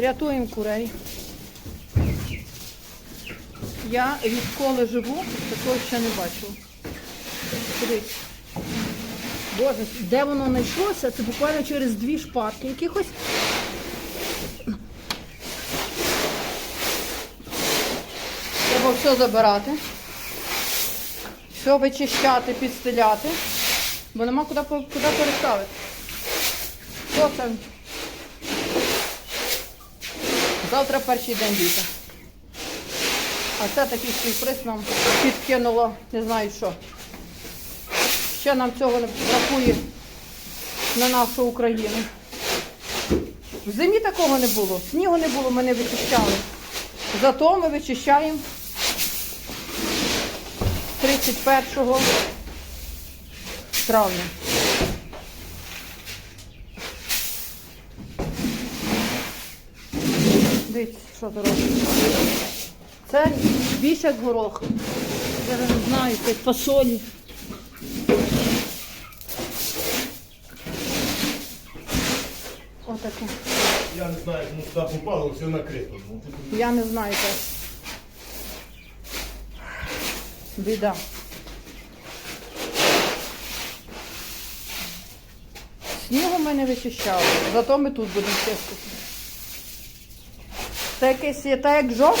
Рятуємо курей. Я відколи живу, такого ще не. Дивіться. Боже, де воно знайшлося? Це буквально через дві шпарки якихось. Треба все забирати. Все вичищати, підстеляти, бо нема куди, куди переставити. Що це? Завтра перший день літа. А це такий сюрприз нам підкинуло, не знаю що. Ще нам цього не бракує на нашу Україну. В зимі такого не було, снігу не було, ми не вичищали. Зато ми вичищаємо 31 травня. Дивіться, що це робить. Це більше як горох. Я не знаю, це фасолі. Отаке. Я не знаю, як воно сюди попало, все накрито. Я не знаю теж. Біда. Снігу ми не вичищали, зато ми тут будемо чистити. Це якесь є та як жовт,